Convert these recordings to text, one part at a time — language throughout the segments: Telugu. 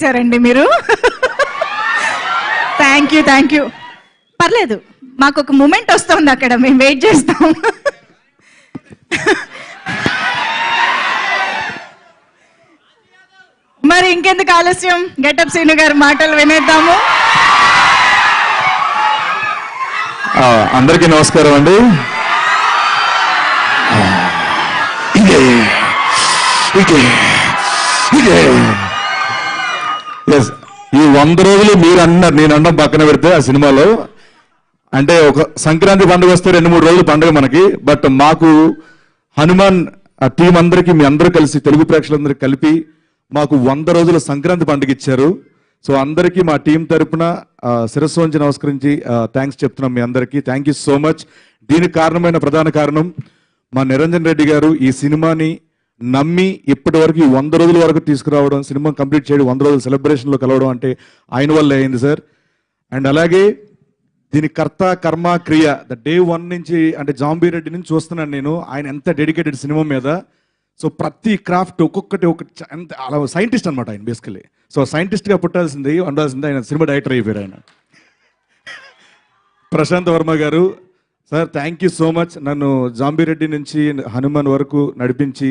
ఇచ్చారండి మీరు. థ్యాంక్ యూ థ్యాంక్ యూ పర్లేదు మాకు ఒక మూమెంట్ వస్తుంది అక్కడ మేము వెయిట్ చేస్తాం. మరి ఇంకెందుకు ఆలస్యం? గెటప్ సీను గారి మాటలు వినేద్దాము. అందరికీ నమస్కారం అండి. ఇదే ఇదే ఇదే ఎస్ ఈ వంద రోజులు మీరు అన్నారు నేను అన్న పక్కన పెడితే ఆ సినిమాలో అంటే ఒక సంక్రాంతి పండుగ వస్తే రెండు మూడు రోజులు పండుగ మనకి బట్ మాకు హనుమాన్ ఆ టీం అందరికీ మీ అందరూ కలిసి తెలుగు ప్రేక్షకులందరూ కలిపి మాకు వంద రోజుల సంక్రాంతి పండుగ ఇచ్చారు. సో అందరికీ మా టీం తరపున ఆ, శిరస్సు వంచి నమస్కరించి థ్యాంక్స్ చెప్తున్నాం మీ అందరికీ. థ్యాంక్ యూ సో మచ్ దీనికి కారణమైన ప్రధాన కారణం మా నిరంజన్ రెడ్డి గారు ఈ సినిమాని నమ్మి ఇప్పటి వరకు వంద రోజుల వరకు తీసుకురావడం సినిమా కంప్లీట్ చేయడం వంద రోజుల సెలబ్రేషన్లో కలవడం అంటే ఆయన వల్ల అయింది సార్. అండ్ అలాగే దీని కర్త కర్మ క్రియ ద డే వన్ నుంచి అంటే జాంబీ రెడ్డి నుంచి చూస్తున్నాను నేను ఆయన ఎంత డెడికేటెడ్ సినిమా మీద. సో ప్రతి క్రాఫ్ట్ ఒక్కొక్కటి ఒకటి ఎంత అలా సైంటిస్ట్ అనమాట ఆయన బేసికలీ సో సైంటిస్ట్గా పుట్టాల్సింది ఉండాల్సింది ఆయన సినిమా డైరెక్టర్ అయిపోయారు ఆయన. ప్రశాంత్ వర్మ గారు sir thank you so much. నన్ను జాంబీ రెడ్డి నుంచి హనుమాన్ వరకు నడిపించి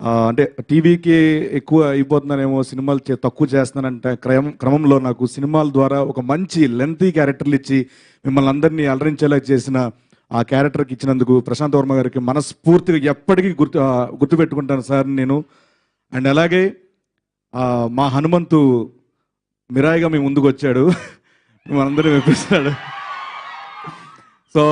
అంటే టీవీకి ఎక్కువ అయిపోతున్నానేమో సినిమాలు చే- తక్కువ చేస్తున్నానంటే క్రమం క్రమంలో నాకు సినిమాల ద్వారా ఒక మంచి లెంతీ క్యారెక్టర్లు ఇచ్చి మిమ్మల్ని అందరినీ అలరించేలా చేసిన ఆ క్యారెక్టర్కి ఇచ్చినందుకు ప్రశాంత్ వర్మ గారికి మనస్ఫూర్తిగా ఎప్పటికీ గుర్తు గుర్తుపెట్టుకుంటాను సార్ నేను. అండ్ అలాగే మా హనుమంతు మిరాయిగా మీ ముందుకు వచ్చాడు. మనందరం మెప్పిస్తాడు. సో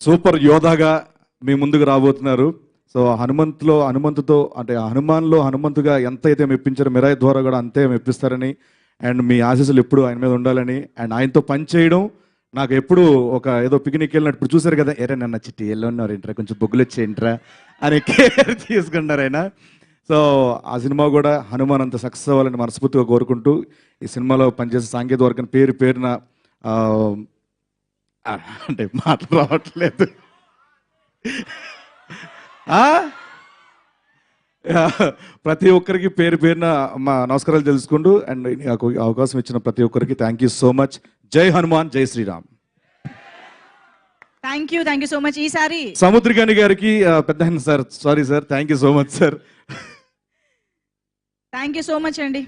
సూపర్ యోధాగా మీ ముందుకు రాబోతున్నారు. సో హనుమంతులో హనుమంతుతో అంటే హనుమాన్లో హనుమంతుగా ఎంత అయితే మెప్పించారో మిరాయి ద్వారా కూడా అంతే మెప్పిస్తారని అండ్ మీ ఆశీస్సులు ఎప్పుడు ఆయన మీద ఉండాలని అండ్ ఆయనతో పని చేయడం నాకు ఎప్పుడు ఒక ఏదో పిక్నిక్ వెళ్ళినట్టు ఇప్పుడు చూసారు కదా ఎరే నన్న చిట్టి ఎల్లో ఉన్నారు ఏంట్రా కొంచెం బొగ్గులు వచ్చేయంట్రా అని కేర్ తీసుకున్నారు ఆయన. సో ఆ సినిమా కూడా హనుమాన్ అంత సక్సెస్ అవ్వాలని మనస్ఫూర్తిగా కోరుకుంటూ ఈ సినిమాలో పనిచేసే సాంకేతిక వర్గం పేరు పేరున అంటే మాట్లాడట్లేదు ప్రతి ఒక్కరికి పేరు పేరున మా నమస్కారాలు తెలుసుకుంటూ అండ్ నాకు అవకాశం ఇచ్చిన ప్రతి ఒక్కరికి థ్యాంక్ యూ సో మచ్ జై హనుమాన్ జై Sriram. Thank you thank you so much ఈసారి సముద్రకాని గారికి పెద్ద sir sorry sir thank you so much sir thank you so much అండి.